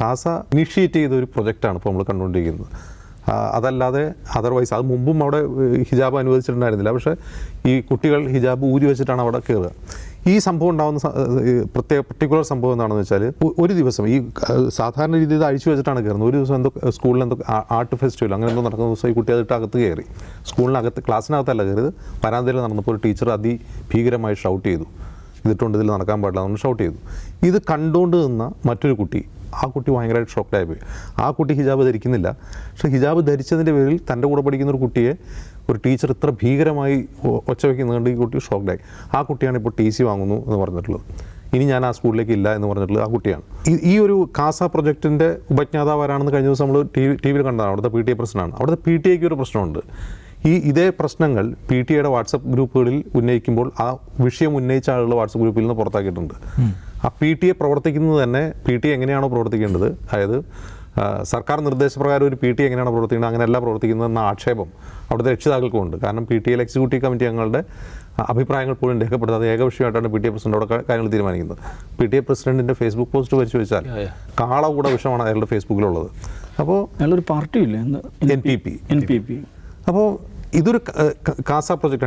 കാസ initiate ചെയ്ത ഒരു പ്രൊജക്റ്റാണ് ഇപ്പോൾ നമ്മൾ കണ്ടുകൊണ്ടിരിക്കുന്നത്. അതല്ലാതെ അതർവൈസ് അത് മുമ്പും അവിടെ ഹിജാബ് അനുവദിച്ചിട്ടുണ്ടായിരുന്നില്ല. പക്ഷേ ഈ കുട്ടികൾ ഹിജാബ് ഊരി വെച്ചിട്ടാണ് അവിടെ കയറുക ഈ സംഭവം ഉണ്ടാകുന്ന പ്രത്യേക പർട്ടിക്കുലർ സംഭവം എന്താണെന്ന് വെച്ചാൽ ഒരു ദിവസം ഈ സാധാരണ രീതിയിൽ അഴിച്ചു വെച്ചിട്ടാണ് കയറുന്നത് ഒരു ദിവസം എന്തോ സ്കൂളിൽ എന്തോ ആർട്ട് ഫെസ്റ്റിവൽ അങ്ങനെ എന്തോ നടക്കുന്ന ദിവസം ഈ കുട്ടി അതിട്ട് അകത്ത് കയറി സ്കൂളിനകത്ത് ക്ലാസ്സിനകത്തല്ല കയറിയത് പരാതിയിൽ നടന്നപ്പോൾ ഒരു ടീച്ചർ അതിഭീകരമായി ഷൗട്ട് ചെയ്തു. ഇതിട്ടുകൊണ്ട് ഇതിൽ നടക്കാൻ പാടില്ല എന്ന് ഷൗട്ട് ചെയ്തു. ഇത് കണ്ടുകൊണ്ട് നിന്ന മറ്റൊരു കുട്ടി ആ കുട്ടി ഭയങ്കരമായിട്ട് ഷോക്ക്ഡായി പോയി. ആ കുട്ടി ഹിജാബ് ധരിക്കുന്നില്ല. പക്ഷേ ഹിജാബ് ധരിച്ചതിന്റെ പേരിൽ തന്റെ കൂടെ പഠിക്കുന്ന ഒരു കുട്ടിയെ ഒരു ടീച്ചർ ഇത്ര ഭീകരമായി ഒച്ച വയ്ക്കുന്നത് ഈ കുട്ടി ഷോക്ക്ഡായി ആ കുട്ടിയാണ് ഇപ്പോൾ ടി സി വാങ്ങുന്നു എന്ന് പറഞ്ഞിട്ടുള്ളത്. ഇനി ഞാൻ ആ സ്കൂളിലേക്ക് ഇല്ല എന്ന് പറഞ്ഞിട്ടുള്ളത് ആ കുട്ടിയാണ്. ഈ- ഒരു കാസ പ്രൊജക്ടിന്റെ ഉപജ്ഞാതാവ് ആരാണെന്ന് കഴിഞ്ഞ ദിവസം നമ്മൾ ടി ടി വിയിൽ കണ്ടതാണ്. അവിടുത്തെ പി ടി എ പ്രശ്നമാണ്. അവിടുത്തെ പി ടി എക്ക് ഒരു പ്രശ്നമുണ്ട്. ഈ ഇതേ പ്രശ്നങ്ങൾ പി ടി എയുടെ വാട്സപ്പ് ഗ്രൂപ്പുകളിൽ ഉന്നയിക്കുമ്പോൾ ആ വിഷയം ഉന്നയിച്ച ആളുകൾ വാട്സപ്പ് ഗ്രൂപ്പിൽ നിന്ന് പുറത്താക്കിയിട്ടുണ്ട്. ആ പി ടി എ പ്രവർത്തിക്കുന്നത് തന്നെ പി ടി എ എങ്ങനെയാണോ പ്രവർത്തിക്കേണ്ടത്? അതായത് സർക്കാർ നിർദ്ദേശപ്രകാരം ഒരു പി ടി എങ്ങനെയാണ് പ്രവർത്തിക്കുന്നത് അങ്ങനെയല്ല പ്രവർത്തിക്കുന്നതെന്ന ആക്ഷേപം അവിടുത്തെ രക്ഷിതാക്കൾക്കുണ്ട് കാരണം P T L executive committee അംഗങ്ങളുടെ അഭിപ്രായങ്ങൾ പോലും രേഖപ്പെടുത്താതെ ഏകപക്ഷീയമായിട്ടാണ് പി ടി എ പ്രസിഡന്റ് അവിടെ കാര്യങ്ങൾ തീരുമാനിക്കുന്നത്. പി ടി എ പ്രസിഡന്റിന്റെ ഫേസ്ബുക്ക് പോസ്റ്റ് പരിശോധിച്ചാൽ കാള കൂടെ വിഷമാണ് അയാളുടെ ഫേസ്ബുക്കിലുള്ളത്. അപ്പോൾ അയാളൊരു പാർട്ടിയില്ല? N P P. N P P. അപ്പോൾ ഇതൊരു കാസ പ്രൊജക്റ്റ്